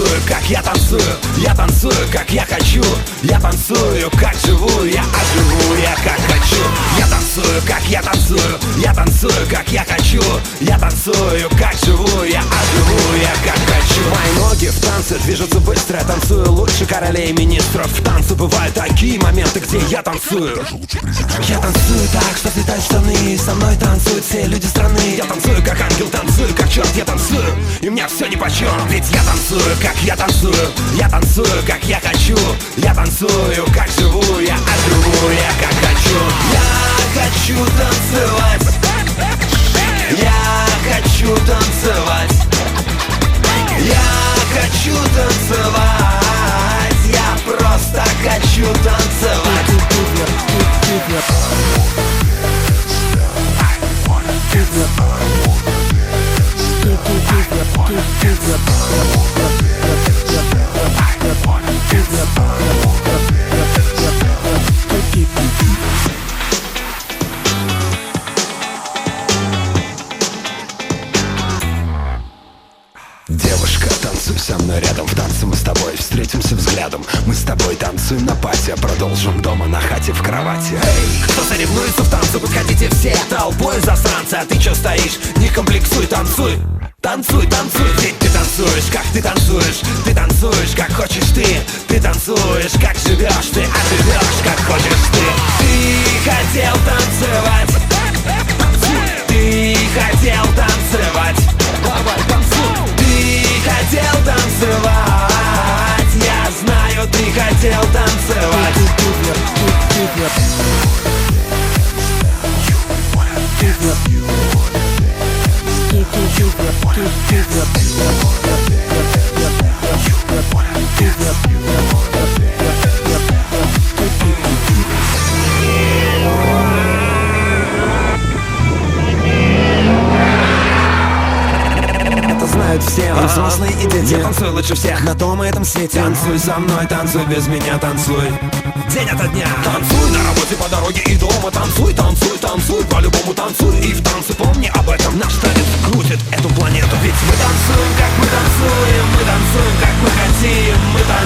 танцую, как я танцую. Я танцую, как я хочу. Я танцую, как живу Я а оживу, я как хочу. Я танцую танцую, как я хочу. Я танцую, как живу, я оживу, я как хочу. Мои ноги в танце движутся быстро, я танцую лучше королей и министров. В танце бывают такие моменты, где я танцую. Я танцую так, что слетают штаны Со мной танцуют все люди страны. Я танцую, как ангел, танцую, как черт, я танцую. И мне все нипочем, ведь я танцую, как я танцую. Я танцую, как я хочу. Я танцую, как живу, я оживу, я как хочу. Я хочу танцевать танцевать. Я хочу танцевать Я просто хочу танцевать мной рядом В танце мы с тобой встретимся взглядом. Мы с тобой танцуем на а Продолжим дома на хате в кровати. Эй, кто соревнуется в танце, подходите все Толпой засранцы, а ты чё стоишь? Не комплексуй, танцуй. Танцуй, танцуй, ведь ты танцуешь, как ты танцуешь. Ты танцуешь, как хочешь ты. Ты танцуешь, как живешь Ты. Оживешь, Keep, keep, keep, keep, keep, keep, всех Взрослый и дети, я танцую лучше всех. На том и этом свете. Танцуй со мной, танцуй без меня, танцуй. День ото дня. Танцуй на работе, по дороге и дома. Танцуй, танцуй, танцуй, по-любому танцуй. И в танце помни об этом. Наш танец крутит эту планету. Ведь мы танцуем, как мы танцуем. Мы танцуем, как мы хотим. Мы танцуем.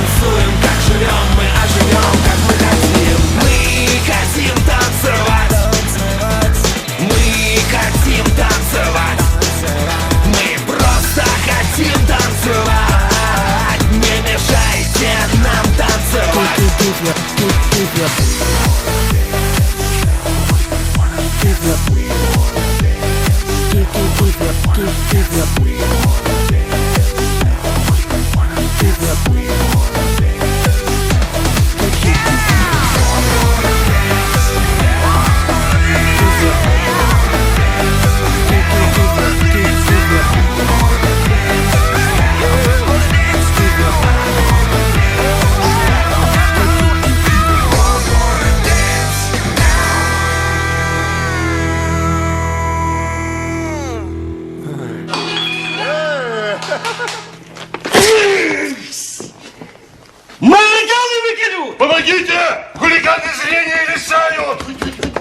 Помогите! Хулиганы зрения лишают!